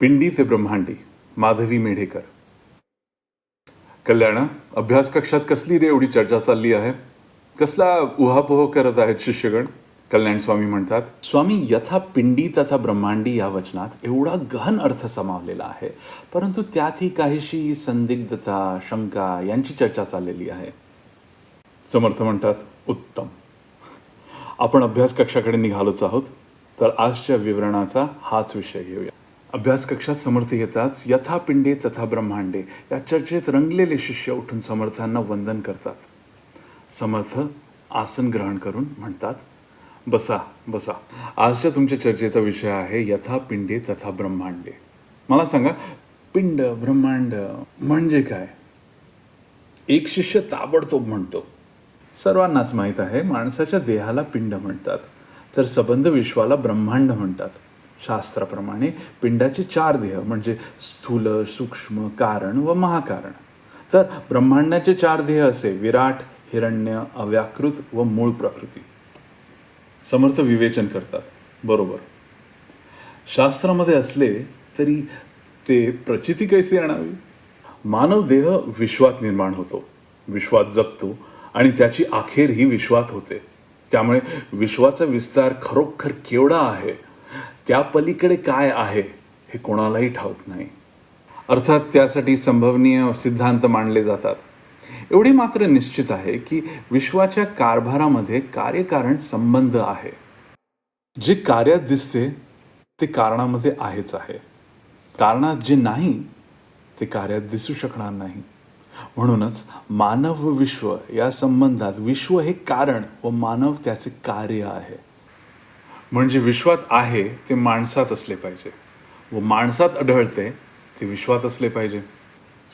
पिंडी ते ब्रह्मांडी माधवी मेढेकर. कल्याण अभ्यास कक्षात कसली रे एवढी चर्चा चालली आहे? कसला उहापोह करत आहेत शिष्यगण? कल्याण स्वामी म्हणतात स्वामी यथा पिंडी तथा ब्रह्मांडी या वचनात एवढा गहन अर्थ समावलेला आहे. परंतु त्यातही काहीशी संदिग्धता शंका यांची चर्चा चाललेली आहे. समर्थ म्हणतात उत्तम. आपण अभ्यास कक्षाकडे निघालोच आहोत तर आजच्या विवरणाचा हाच विषय घेऊया. अभ्यास कक्षात समर्थ येताच यथा पिंडे तथा ब्रह्मांडे. या चर्चेत रंगलेले शिष्य उठून समर्थांना वंदन करतात. समर्थ आसन ग्रहण करून म्हणतात बसा बसा. आजच्या तुमच्या चर्चेचा विषय आहे यथा पिंडे तथा ब्रह्मांडे. मला सांगा पिंड ब्रह्मांड म्हणजे काय? एक शिष्य ताबडतोब म्हणतो सर्वांनाच माहीत आहे माणसाच्या देहाला पिंड म्हणतात तर सबंध विश्वाला ब्रह्मांड म्हणतात. शास्त्राप्रमाणे पिंडाचे चार देह म्हणजे स्थूल सूक्ष्म कारण व महाकारण. तर ब्रह्मांडाचे चार देह असे विराट हिरण्य अव्याकृत व मूळ प्रकृती. समर्थ विवेचन करतात. बरोबर. शास्त्रामध्ये असले तरी ते प्रचिती कैसे आणावी? मानव देह विश्वात निर्माण होतो. विश्वात जगतो आणि त्याची अखेर ही विश्वात होते. त्यामुळे विश्वाचा विस्तार खरोखर केवढा आहे त्या पलीकडे काय आहे हे कोणालाही ठाऊक नाही. अर्थात त्यासाठी संभवनीय सिद्धांत मांडले जातात. एवढे मात्र निश्चित आहे की विश्वाच्या कारभारामध्ये कार्यकारण संबंध आहे. जे कार्यात दिसते ते कारणामध्ये आहेच आहे. कारणात जे नाही ते कार्यात दिसू शकणार नाही. म्हणूनच मानव व विश्व या संबंधात विश्व हे कारण व मानव त्याचे कार्य आहे. म्हणजे विश्वात आहे ते माणसात असले पाहिजे. व माणसात आढळते ते विश्वात असले पाहिजे.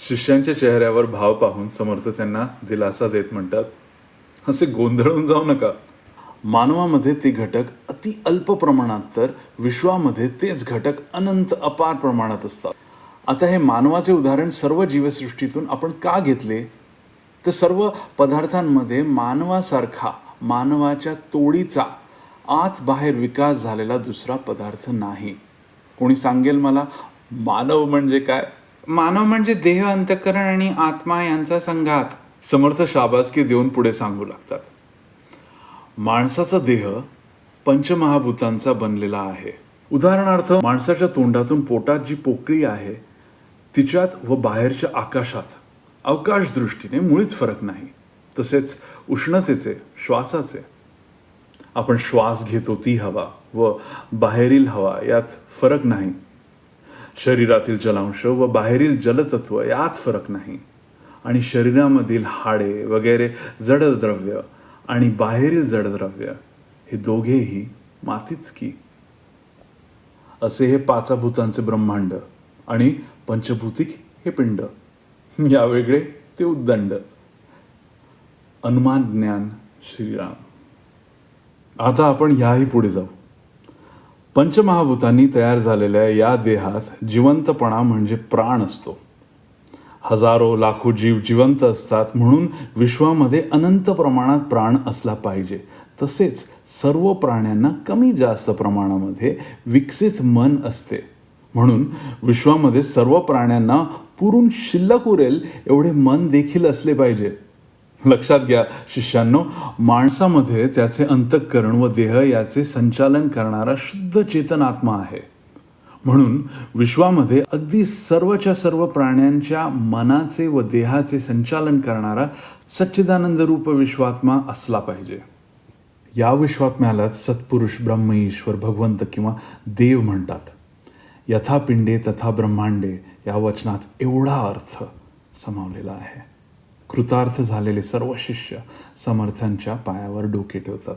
शिष्यांच्या चेहऱ्यावर भाव पाहून समर्थ त्यांना दिलासा देत म्हणतात असे गोंधळून जाऊ नका. मानवामध्ये ते घटक अति अल्प प्रमाणात तर विश्वामध्ये तेच घटक अनंत अपार प्रमाणात असतात. आता हे मानवाचे उदाहरण सर्व जीवसृष्टीतून आपण का घेतले? तर सर्व पदार्थांमध्ये मानवासारखा मानवाच्या तोडीचा आत बाहेर विकास झालेला दुसरा पदार्थ नाही. कोणी सांगेल मला मानव म्हणजे काय? मानव म्हणजे देह अंतकरण आणि आत्मा यांचा संघात. समर्थ शाबासकी देऊन पुढे सांगू लागतात. माणसाचा देह पंचमहाभूतांचा बनलेला आहे. उदाहरणार्थ माणसाच्या तोंडातून पोटात जी पोकळी आहे तिच्यात व बाहेरच्या आकाशात अवकाश दृष्टीने मुळीच फरक नाही. तसेच उष्णतेचे श्वासाचे आपण श्वास घेतो ती हवा व बाहेरील हवा यात फरक नाही. शरीरातील जलांश व बाहेरील जलतत्व यात फरक नाही. आणि शरीरामधील हाडे वगैरे जडद्रव्य आणि बाहेरील जडद्रव्य हे दोघेही मातीच की. असे हे पाचाभूतांचे ब्रह्मांड आणि पंचभूतिक हे पिंड. या वेगळे ते उद्दंड. अनुमान ज्ञान श्रीराम. आता आपण याही पुढे जाऊ. पंचमहाभूतांनी तयार झालेल्या या देहात जिवंतपणा म्हणजे प्राण असतो. हजारो लाखो जीव जिवंत असतात म्हणून विश्वामध्ये अनंत प्रमाणात प्राण असला पाहिजे. तसेच सर्व प्राण्यांना कमी जास्त प्रमाणामध्ये विकसित मन असते. म्हणून विश्वामध्ये सर्व प्राण्यांना पुरून शिल्लक उरेल एवढे मन देखील असले पाहिजे. लक्षात घ्या शिष्यांनो माणसामध्ये त्याचे अंतःकरण व देह याचे संचालन करणारा शुद्ध चेतन आत्मा आहे. म्हणून विश्वामध्ये अगदी सर्वच्या सर्व प्राण्यांच्या मनाचे व देहाचे संचालन करणारा सच्चिदानंद रूप विश्वात्मा असला पाहिजे. या विश्वात्म्यालाच सत्पुरुष ब्रह्म ईश्वर भगवंत किंवा देव म्हणतात. यथा पिंडे तथा ब्रह्मांडे या वचनात एवढा अर्थ समावलेला आहे. कृतार्थ झालेले सर्व शिष्य समर्थांच्या पायावर डोके ठेवतात.